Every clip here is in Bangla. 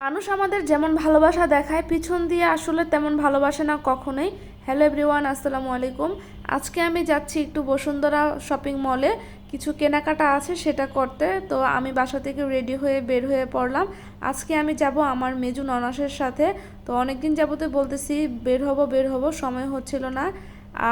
মানুষ আমাদের যেমন ভালোবাসা দেখায়, পিছন দিয়ে আসলে তেমন ভালোবাসে না কখনোই। হ্যালো এভরিওয়ান আসসালামু আলাইকুম। আজকে আমি যাচ্ছি একটু বসুন্ধরা শপিং মলে কিছু কেনাকাটা আছে সেটা করতে। তো আমি বাসা থেকে রেডি হয়ে বের হয়ে পড়লাম। আজকে আমি যাব আমার মেজু ননাসের সাথে। তো অনেকদিন যাবতে বলতেছি, বের হব বের হব, সময় হচ্ছিল না।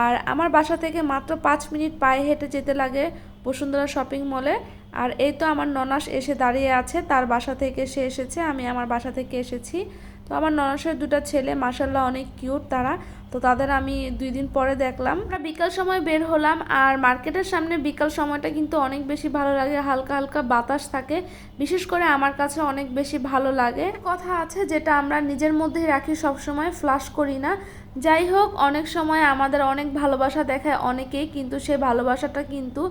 আর আমার বাসা থেকে মাত্র পাঁচ মিনিট পায়ে হেঁটে যেতে লাগে বসুন্ধরা শপিং মলে আর এই তো আমার ননাস এসে দাঁড়িয়ে আছে, তার বাসা থেকে সে এসেছে, আমি আমার বাসা থেকে এসেছি। তো আমার ননাসের দুটো ছেলে মাসাল্লাহ অনেক কিউট তারা। তো তাদের আমি দুই দিন পরে দেখলাম। আমরা বিকাল সময় বের হলাম আর মার্কেটের সামনে বিকাল সময়টা কিন্তু অনেক বেশি ভালো লাগে, হালকা হালকা বাতাস থাকে। বিশেষ করে আমার কাছে অনেক বেশি ভালো লাগে। কথা আছে যেটা আমরা নিজের মধ্যেই রাখি সব সময় ফ্লাশ করি না। যাই হোক, অনেক সময় আমাদের অনেক ভালোবাসা দেখায় অনেকেই, কিন্তু সে ভালোবাসাটা কিন্তু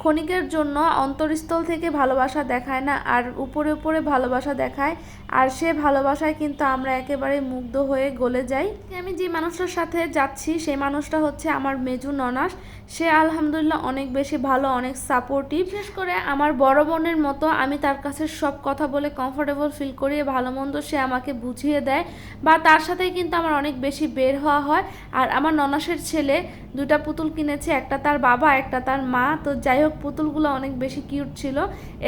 ক্ষণিকের জন্য অন্তরস্থল থেকে ভালোবাসা দেখায় না, আর উপরে উপরে ভালোবাসা দেখায়, আর সে ভালোবাসায় কিন্তু আমরা একেবারে মুগ্ধ হয়ে গলে যাই। আমি যে মানুষটার সাথে যাচ্ছি, সেই মানুষটা হচ্ছে আমার মেজু ননাস। সে আলহামদুলিল্লাহ অনেক বেশি ভালো, অনেক সাপোর্টিভ বিশেষ করে আমার বড় বোনের মতো আমি তার কাছে সব কথা বলে কমফোর্টেবল ফিল করি ভালো মন্দ সে আমাকে বুঝিয়ে দেয়, বা তার সাথেই কিন্তু আমার অনেক বেশি বের হওয়া হয়। আর আমার ননাসের ছেলে দুটা পুতুল কিনেছে, একটা তার বাবা, একটা তার মা। তো যাই হোক পুতুলগুলো অনেক বেশি কিউট ছিল।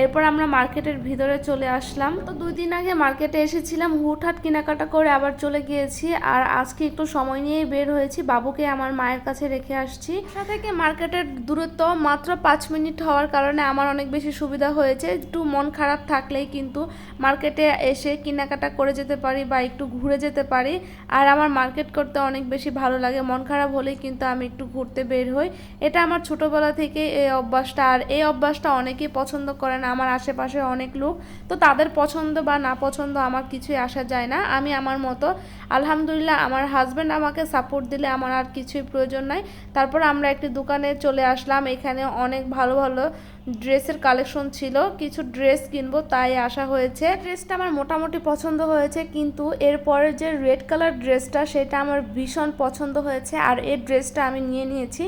এরপর আমরা মার্কেটের ভিতরে চলে আসলাম। তো দুই দিন আগে মার্কেটে এসেছিলাম, হুটহাট কেনাকাটা করে আবার চলে গিয়েছি। আর আজকে একটু সময় নিয়েই বের হয়েছি। বাবুকে আমার মায়ের কাছে রেখে আসছি। বাসা থেকে মার্কেটের দূরত্ব মাত্র পাঁচ মিনিট হওয়ার কারণে আমার অনেক বেশি সুবিধা হয়েছে। একটু মন খারাপ থাকলেই কিন্তু মার্কেটে এসে কেনাকাটা করে যেতে পারি বা একটু ঘুরে যেতে পারি। আর আমার মার্কেট করতে অনেক বেশি ভালো লাগে। মন খারাপ হলেই কিন্তু আমি একটু ঘুরতে বের হই। এটা আমার ছোটোবেলা থেকে এই অভ্যাসটা, আর এই অভ্যাসটা অনেকেই পছন্দ করে না, আমার আশেপাশে অনেক লোক। তো তাদের পছন্দ বা না পছন্দ আমার কিছুই আসা যায় না। আমি আমার মতো, আলহামদুলিল্লাহ আমার হাজব্যান্ড আমাকে সাপোর্ট দিলে আমার আর কিছুই প্রয়োজন নাই। তারপর আমরা একটি দোকানে চলে আসলাম, এখানে অনেক ভালো ভালো ড্রেসের কালেকশন ছিল, কিছু ড্রেস কিনবো তাই আসা হয়েছে। ড্রেসটা আমার মোটামুটি পছন্দ হয়েছে, কিন্তু এরপরে যে রেড কালার ড্রেসটা সেটা আমার ভীষণ পছন্দ হয়েছে আর এই ড্রেসটা আমি নিয়ে নিয়েছি।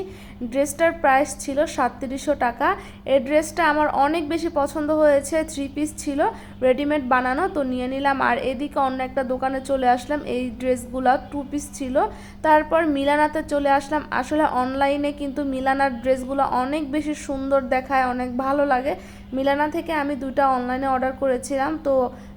ড্রেসটার প্রাইস ছিল সাতত্রিশশো টাকা। এই ড্রেসটা আমার অনেক বেশি পছন্দ হয়েছে, থ্রি পিস ছিল, রেডিমেড বানানো, তো নিয়ে নিলাম। আর এদিকে অন্য একটা দোকানে চলে আসলাম, এই ড্রেসগুলো টু পিস ছিল। তারপর মিলানাতে চলে আসলাম। আসলে অনলাইনে কিন্তু মিলানার ড্রেসগুলো অনেক বেশি সুন্দর দেখায়, অনেক ভালো লাগে। মিলানা থেকে আমি দুটা অনলাইনে অর্ডার করেছিলাম তো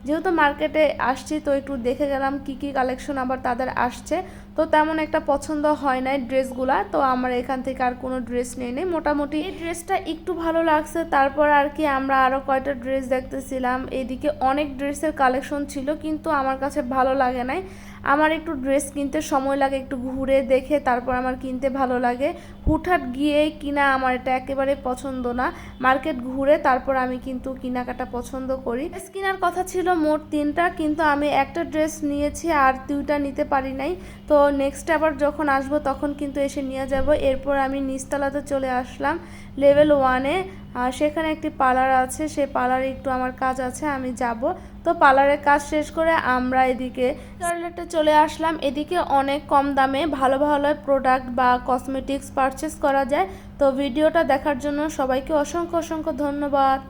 যেহেতু মার্কেটে আসছি, তো একটু দেখে গেলাম কি কি কালেকশন আবার তাদের আসছে। তো তেমন একটা পছন্দ হয় নাই ড্রেসগুলা, তো আমার এখান থেকে আর কোনো ড্রেস নেই নেই। মোটামুটি এই ড্রেসটা একটু ভালো লাগছে, তারপর আর কি আমরা আরও কয়টা ড্রেস দেখতেছিলাম। এদিকে অনেক ড্রেসের কালেকশন ছিল, কিন্তু আমার কাছে ভালো লাগে নাই। আমার একটু ড্রেস কিনতে সময় লাগে, একটু ঘুরে দেখে তারপর আমার কিনতে ভালো লাগে। হুটহাট গিয়েই কিনা আমার এটা একেবারে পছন্দ না। মার্কেট ঘুরে তারপর আমি কিন্তু কেনাকাটা পছন্দ করি। ড্রেস কেনার কথা ছিল মোট তিনটা, কিন্তু আমি একটা ড্রেস নিয়েছি আর দুইটা নিতে পারি নাই। তো নেক্সট আবার যখন আসব তখন কিন্তু এসে নিয়ে যাব। এরপর আমি নিচতলাতে চলে আসলাম লেভেল ওয়ানে সেখানে একটি পার্লার আছে, সেই পার্লারে একটু আমার কাজ আছে, আমি যাব। তো পার্লারের কাজ শেষ করে আমরা এদিকে টয়লেটে চলে আসলাম। এদিকে অনেক কম দামে ভালো ভালো প্রোডাক্ট বা কসমেটিক্স পারচেস করা যায়। তো ভিডিওটা দেখার জন্য সবাইকে অসংখ্য অসংখ্য ধন্যবাদ।